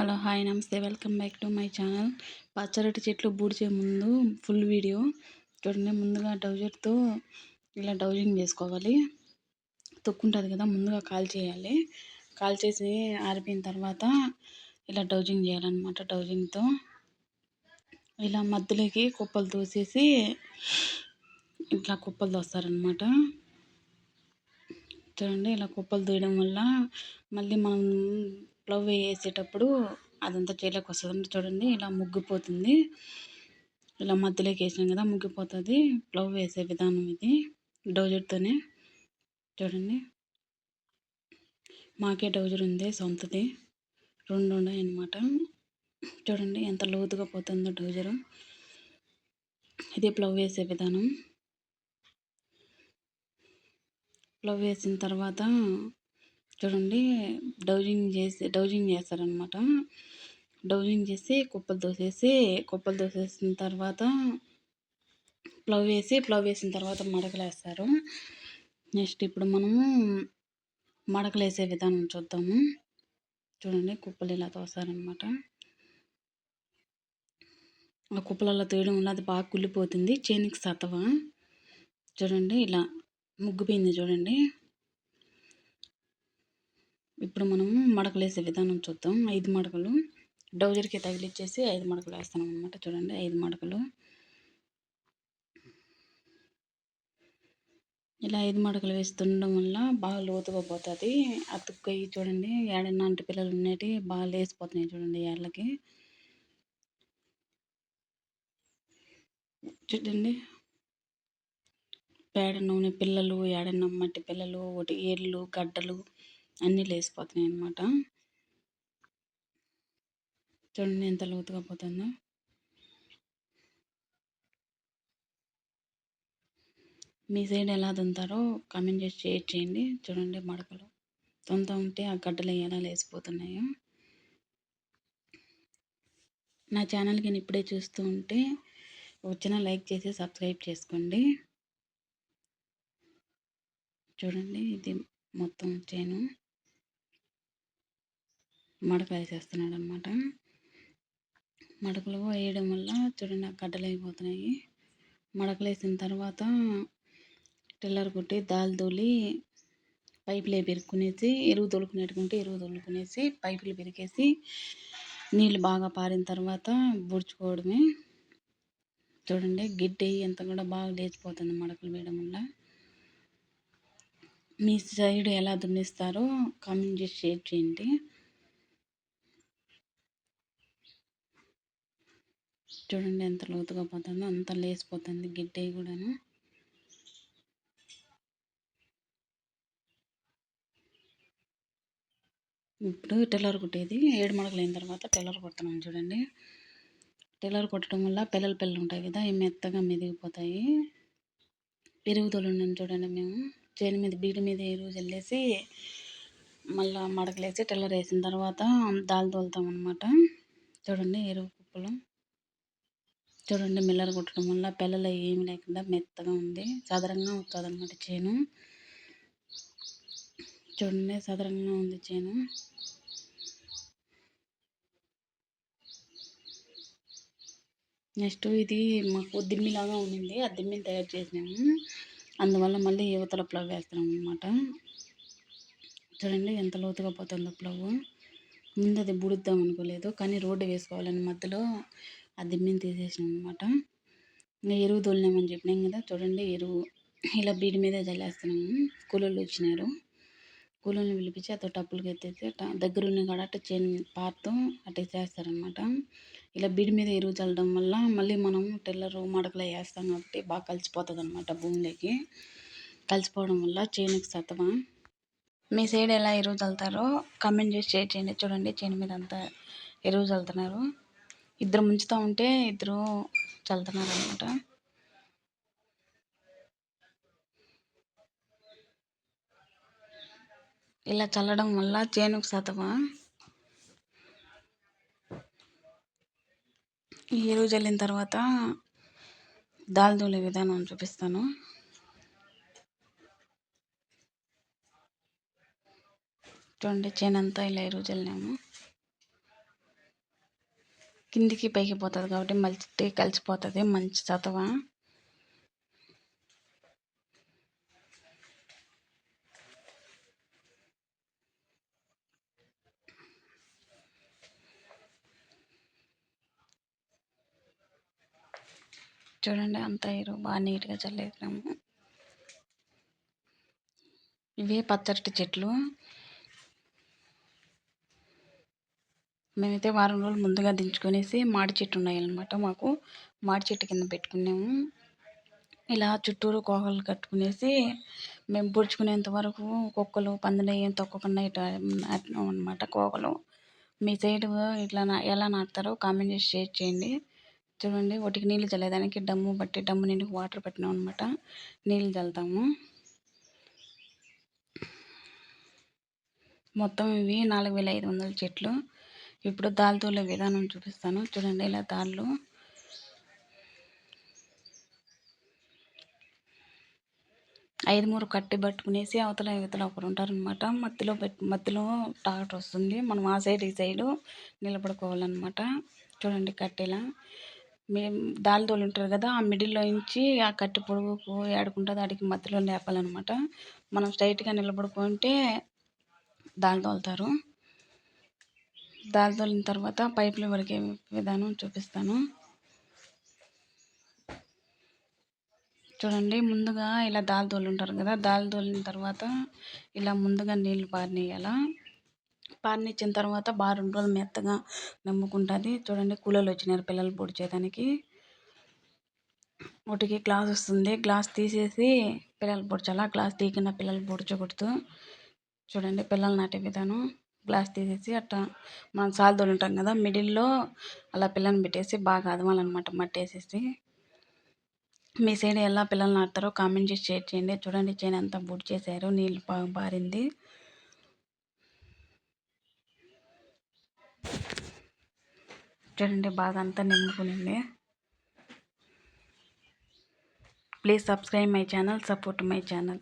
Hello hi నమస్తే welcome back to my channel. పచ్చరటి చెట్లు బూడిచే ముందు ఫుల్ వీడియో. చూడండి ముందుగా డౌజర్తో ఇలా డౌజింగ్ చేసుకోవాలి. తొక్కుంటుంది కదా ముందుగా కాల్ చేయాలి. కాల్ చేసి ఆరిపోయిన తర్వాత ఇలా డౌజింగ్ చేయాలన్నమాట డౌజింగ్తో. ఇలా మధ్యలోకి కుప్పలు తోసేసి ఇట్లా కుప్పలు తోస్తారనమాట చూడండి ఇలా కుప్పలు తోయడం వల్ల మళ్ళీ మనం ప్లవ్ వేసేటప్పుడు అదంతా చేలోకి వస్తుంది చూడండి ఇలా ముగ్గిపోతుంది. ఇలా మధ్యలోకి వేసినాం కదా ముగ్గిపోతుంది. ప్లవ్ వేసే విధానం ఇది. డౌజర్తోనే. చూడండి. మాకే డౌజర్ ఉంది సొంతది. రెండు ఉన్నాయి అన్నమాట చూడండి ఎంత లోతుగా పోతుందో డౌజరు. ఇది ప్లవ్ వేసే విధానం. ప్లవ్ వేసిన తర్వాత చూడండి డౌజింగ్ చేసి డౌజింగ్ చేస్తారనమాట డౌజింగ్ చేసి కుప్పలు తోసేసి కుప్పలు తోసేసిన తర్వాత ప్లవ్ వేసి ప్లవ్ వేసిన తర్వాత మడకలు వేస్తారు. నెక్స్ట్ ఇప్పుడు మనము మడకలు వేసే విధానం చూద్దాము. చూడండి కుప్పలు ఇలా తోసారనమాట ఆ కుప్పలలో తీయడం వల్ల అది బాగా కుళ్ళిపోతుంది చేనికి సతవ చూడండి ఇలా ముగ్గుపోయింది చూడండి. ఇప్పుడు మనం మడకలు వేసే విధానం చూద్దాం. ఐదు మడకలు. డౌజర్కి తగిలిచ్చేసి ఐదు మడకలు వేస్తాం అనమాట చూడండి ఐదు మడకలు. ఇలా ఐదు మడకలు వేస్తుండడం వల్ల బాగా లోతుగా పోతుంది. అతుక్కయి చూడండి ఏడన్నా అంటి పిల్లలు ఉన్నటి బాగా లేసిపోతున్నాయి చూడండి ఏళ్ళకి. చూడండి. పేడ నూనె పిల్లలు ఏడన్నా మట్టి పిల్లలు ఒకటి ఏళ్ళు గడ్డలు. అన్నీ లేసిపోతున్నాయి అన్నమాట. చూడండి ఎంత లోతుగా పోతుందో. మీ సైడ్ ఎలా దుంతారో కామెంట్ చేసి షేర్ చేయండి. చూడండి మడకలు తొంత ఉంటే ఆ గడ్డలు ఎలా లేసిపోతున్నాయో. నా ఛానల్కి ఇప్పుడే చూస్తూ ఉంటే వచ్చిన లైక్ చేసి సబ్స్క్రైబ్ చేసుకోండి. చూడండి ఇది మొత్తం వచ్చాను. మడక వేసేస్తున్నాడు అనమాట మడకలు వేయడం వల్ల చూడండి ఆ గడ్డలు అయిపోతున్నాయి. మడకలు వేసిన తర్వాత టిల్లర్ కొట్టి దాల్ తోలి పైపులే పెరుక్కునేసి ఎరువు తోలుకునేట్టుకుంటే ఎరువు తోలుకునేసి పైపులు పెరికేసి నీళ్ళు బాగా పారిన తర్వాత బుడ్చుకోవడమే చూడండి గిడ్డి ఎంత కూడా బాగా లేచిపోతుంది మడకలు వేయడం వల్ల. మీ సైడ్ ఎలా దున్నిస్తారో కామెంట్ చేసి షేర్ చేయండి. చూడండి ఎంత లోతుగా పోతుందో అంత లేసిపోతుంది గిడ్డే కూడాను. ఇప్పుడు టెల్లర్ కుట్టేది. ఏడు మడకలు అయిన తర్వాత టెల్లర్ కొడుతున్నాం చూడండి. టెల్లర్ కొట్టడం వల్ల పిల్లలు పిల్లలు ఉంటాయి కదా అవి మెత్తగా మెదిగిపోతాయి. పెరుగుదల చూడండి మేము. చేను మీద బీడి మీద ఎరువు చల్లేసి మళ్ళీ మడకలేసి టెల్లర్ వేసిన తర్వాత దాల్ తోలుతాం అనమాట చూడండి ఎరువు కుప్పలు. చూడండి మిల్లర్ కొట్టడం వల్ల పిల్లలు ఏమి లేకుండా మెత్తగా ఉంది. సదరంగా వస్తుంది అనమాట చేను. చూడండి సదరంగా ఉంది చేను. నెక్స్ట్ ఇది మాకు దిమ్మిలాగా ఉండింది ఆ దిమ్మిని తయారు చేసినాము. అందువల్ల మళ్ళీ యువతల ప్లవ్ వేస్తున్నాం అనమాట చూడండి ఎంత లోతుగా పోతుందో ప్లవ్. ముందు అది బుడుద్దాం అనుకోలేదు కానీ రోడ్డు వేసుకోవాలని మధ్యలో. ఆ దిమ్మిని తీసేసినాం అనమాట ఇంకా ఎరువు తోలినామని చెప్పినాం కదా చూడండి ఎరువు. ఇలా బీడి మీద చల్లేస్తున్నాము కూలోళ్ళు వచ్చినారు. కూలోళ్ళని పిలిపించి అతను టప్పులకి ఎత్తేసి దగ్గర ఉన్న కాడ అటు చేను పారుతూ అటు చేస్తారనమాట ఇలా బీడి మీద ఎరువు చల్లడం వల్ల మళ్ళీ మనం టెల్లరు మడకలు వేస్తాం కాబట్టి బాగా కలిసిపోతుంది అనమాట భూమిలోకి. కలిసిపోవడం వల్ల చేనుకి సత్వ మీ సైడ్ ఎలా ఎరువు చల్లుతారో కమెంట్ చేసి షేర్ చేయండి. చూడండి చేను మీద అంతా ఎరువు చల్లుతున్నారు. ఇద్దరు ముంచుతూ ఉంటే ఇద్దరు చల్లుతున్నారు అనమాట ఇలా చల్లడం వల్ల చేనుకు సతవ ఈ ఎరువు చల్లిన తర్వాత దాల్ దూలే విధానం చూపిస్తాను. చూడండి చేనంతా ఇలా ఎరువు చల్లినాము కిందికి పైకి పోతుంది కాబట్టి మళ్ళీ కలిసిపోతుంది మంచి చతవ చూడండి అంత ఎరువు బాగా నీట్గా చల్లేసినాము. ఇవే పచ్చటి చెట్లు. మేమైతే వారం రోజులు ముందుగా దించుకొనేసి మాడి చెట్టు ఉన్నాయన్నమాట మాకు. మాడి చెట్టు కింద పెట్టుకున్నాము. ఇలా చుట్టూరు కోగలు కట్టుకునేసి మేము పొడుచుకునేంత వరకు కుక్కలు పందులు ఏం తొక్కకుండా ఇట్లా నాటినాం అనమాట కోకలు మీ సైడ్ ఇట్లా నా ఎలా నాటుతారో కామెంట్ చేసి షేర్ చేయండి. చూడండి వాటికి నీళ్ళు చల్లేదానికి డమ్ము బట్టి డమ్ము నిండి వాటర్ పెట్టినాం అనమాట నీళ్ళు చల్లుతాము. మొత్తం ఇవి నాలుగు వేల ఐదు వందల చెట్లు. ఇప్పుడు దాల్తోలే విధానం చూపిస్తాను. చూడండి ఇలా దాళ్ళు. ఐదు మూడు కట్టి పట్టుకునేసి అవతల ఇవతల ఒకరు ఉంటారనమాట మధ్యలో పెట్టి మధ్యలో టాక్టర్ వస్తుంది. మనం ఆ సైడ్ ఈ సైడు నిలబడుకోవాలన్నమాట. చూడండి కట్టెలా. మేము దాల్దోలు ఉంటారు కదా ఆ మిడిల్లో నుంచి ఆ కట్టె పొడుగుకు ఏడుకుంటుంది అడిగి మధ్యలో లేపాలన్నమాట. మనం స్ట్రైట్గా నిలబడుకుంటే దాల్ తోలుతారు. దాల్ తోలిన తర్వాత పైపులు వరికే విధానం చూపిస్తాను. చూడండి ముందుగా ఇలా దాల్ తోలుంటారు కదా దాల్ తోలిన తర్వాత ఇలా ముందుగా నీళ్ళు పారినేయాలా? పారనిచ్చిన తర్వాత బాగా రెండు రోజులు మెత్తగా నమ్ముకుంటుంది. చూడండి కూలర్లు వచ్చినారు పిల్లలు పొడి చేయడానికి. ఒకటికి గ్లాస్ వస్తుంది. గ్లాస్ తీసేసి పిల్లలు పొడిచాలా? గ్లాస్ తీయకుండా పిల్లలు పొడిచకూడదు. చూడండి పిల్లలు నాటే విధానం. గ్లాస్ తీసేసి అట్టా మనం సాల్దోలు ఉంటాం కదా మిడిల్లో అలా పిల్లని పెట్టేసి బాగా అదమాలన్నమాట మట్టి వేసేసి మీ సైడ్ ఎలా పిల్లలు నాటుతారో కామెంట్ చేసి షేర్ చేయండి. చూడండి చేను అంతా బుడ్ చేశారు నీళ్ళు బాగా పారింది చూడండి బాగా అంతా నింపుకునింది please subscribe my channel support my channel.